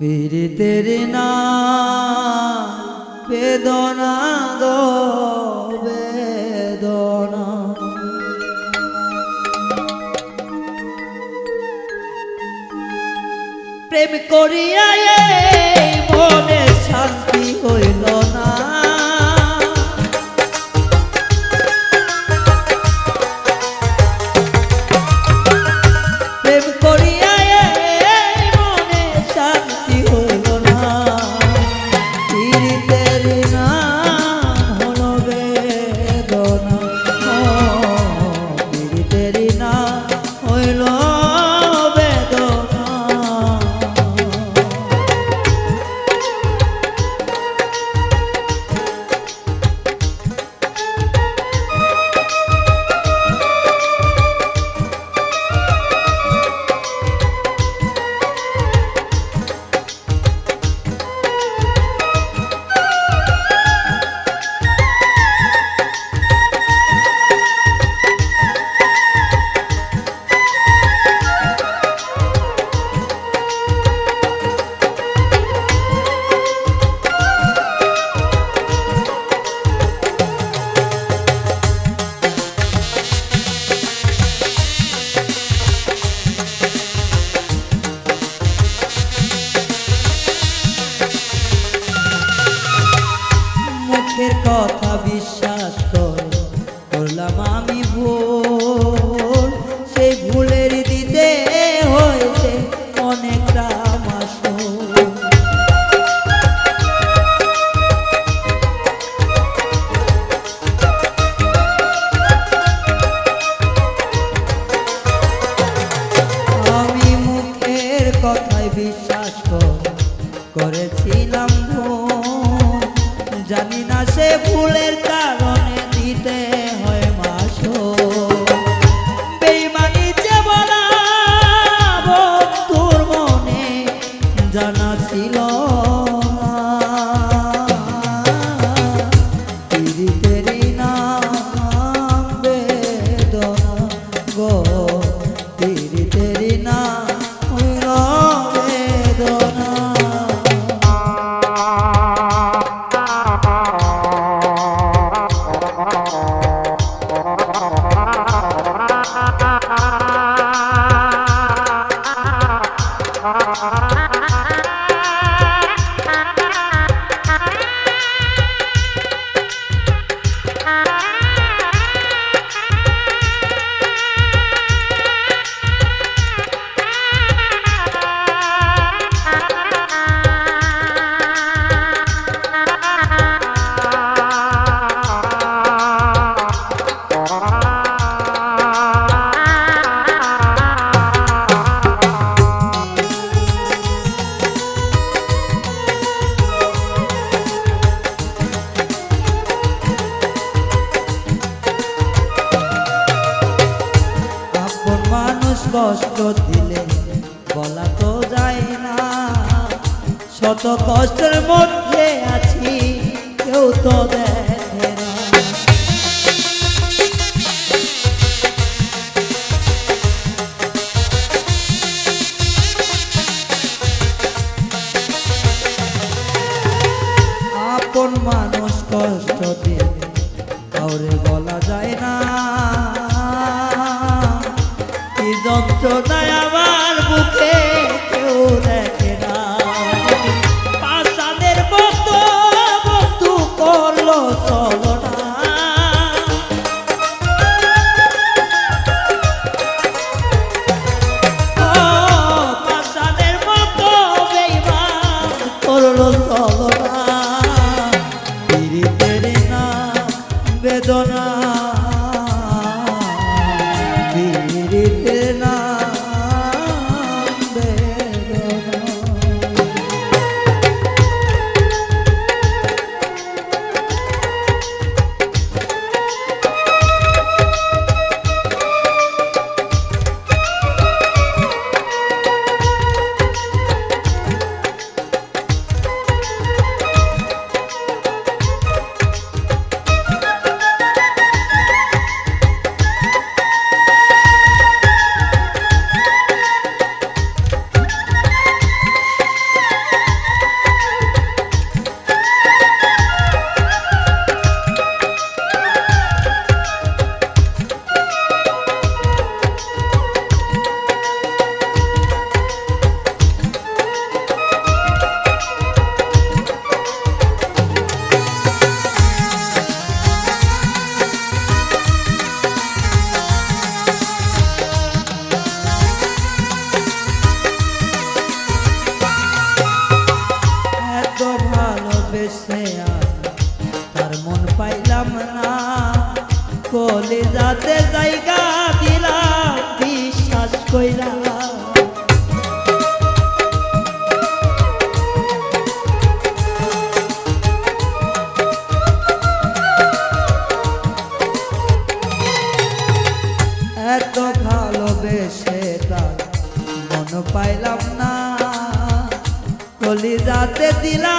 পীড়িতের না বেদনা দো বেদনা। প্রেম করিয়া মনে কষ্ট দিলে বলা তো যায় না। শত কষ্টের মধ্যে আছি কেউ তো দেয় যন্ত্রণায় আমার বুকে কেউ দেখ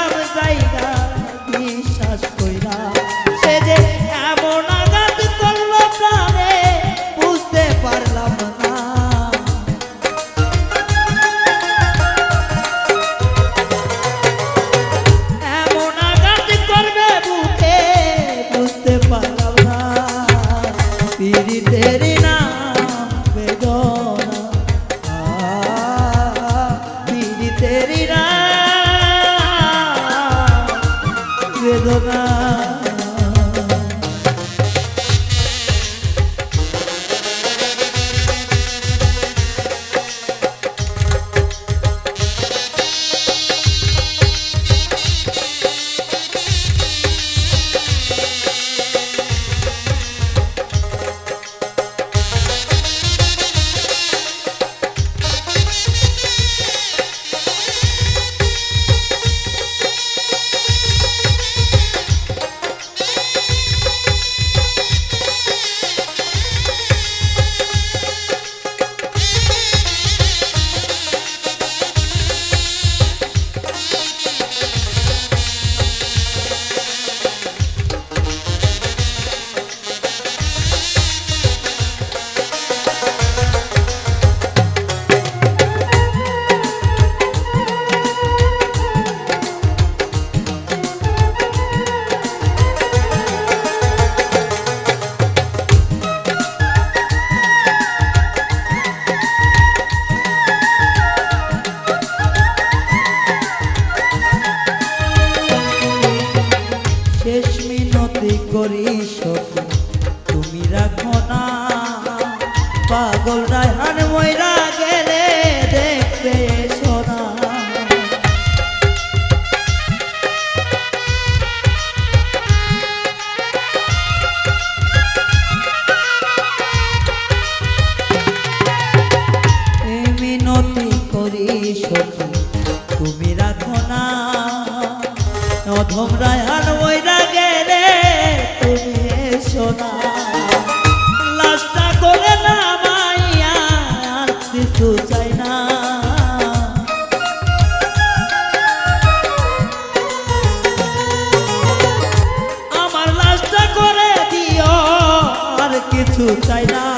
সব জায়গা করি তুমি রাখো না। পাগল রায় হার ময়রা চাই না আমার লাশটা করে দিও আর কিছু চাই না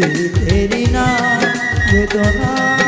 দিলি ফেরি না বেদনা